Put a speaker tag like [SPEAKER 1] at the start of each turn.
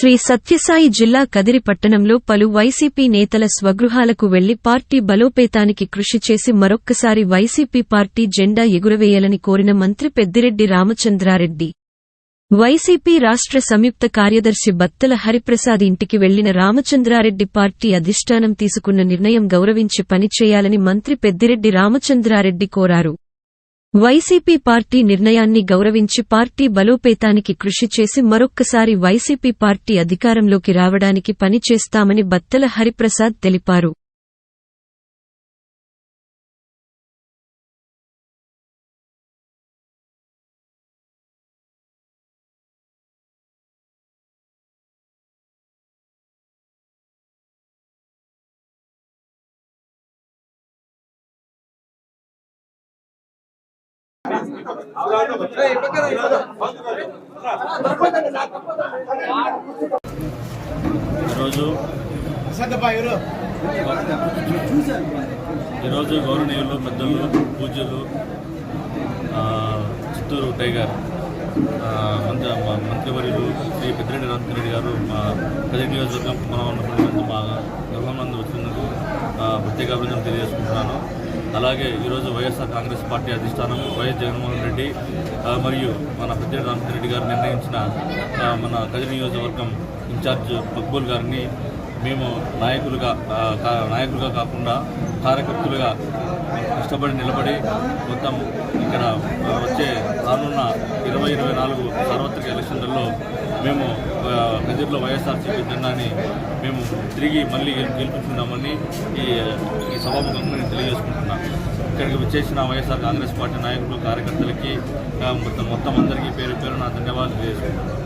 [SPEAKER 1] శ్రీ సత్యసాయి జిల్లా కదిరి పట్టణంలో పలు వైసీపీ నేతల స్వగృహాలకు వెళ్ళి పార్టీ బలోపేతానికి కృషి చేసి మరొక్కసారి వైసీపీ పార్టీ జెండా ఎగురవేయాలని కోరిన మంత్రి పెద్దిరెడ్డి రామచంద్రారెడ్డి. వైసీపీ రాష్ట్ర సంయుక్త కార్యదర్శి బత్తల హరిప్రసాద్ ఇంటికి వెళ్ళిన రామచంద్రారెడ్డి పార్టీ అధిష్టానం తీసుకున్న నిర్ణయం గౌరవించి పనిచేయాలని మంత్రి పెద్దిరెడ్డి రామచంద్రారెడ్డి కోరారు. వైసీపీ పార్టీ నిర్ణయాన్ని గౌరవించి పార్టీ బలోపేతానికి కృషి చేసి మరొక్కసారి వైసీపీ పార్టీ అధికారంలోకి రావడానికి పనిచేస్తామని బత్తల హరిప్రసాద్ తెలిపారు.
[SPEAKER 2] ఈరోజు ఈరోజు గౌరవనీయులు పెద్దలు పూజలు చిత్తూరు టైగర్ మంత్రి మంత్రివర్యులు శ్రీ పెద్దిరెడ్డి రామచంద్ర రెడ్డి గారు మా ప్రజల నియోజకవర్గం మనం ఉన్నటువంటి మా గృహమందు వచ్చినందుకు ప్రత్యేక అభినందనలు తెలియజేసుకుంటున్నాను. అలాగే ఈరోజు వైఎస్ఆర్ కాంగ్రెస్ పార్టీ అధిష్టానం వైఎస్ జగన్మోహన్ రెడ్డి మరియు మన పెద్దిరెడ్డి రామచంద్ర రెడ్డి గారు నిర్ణయించిన మన కదిరి నియోజకవర్గం ఇన్ఛార్జ్ మక్బూల్ గారిని మేము నాయకులుగా కా- నాయకులుగా కాకుండా కార్యకర్తలుగా కష్టపడి నిలబడి మొత్తం ఇక్కడ వచ్చే రానున్న ఇరవై ఇరవై నాలుగు సార్వత్రిక ఎలక్షన్లలో మేము ఆ, వైఎస్ఆర్సీపీ జెండాని మేము తిరిగి మళ్ళీ గెలిపించుకున్నామని ఈ సభాముఖంగా నేను తెలియజేసుకుంటున్నాను ఇక్కడికి వచ్చేసిన వైఎస్ఆర్ కాంగ్రెస్ పార్టీ నాయకులు కార్యకర్తలకి మొత్తం మొత్తం అందరికీ పేరు పేరు నా ధన్యవాదాలు తెలియజేసుకుంటున్నాను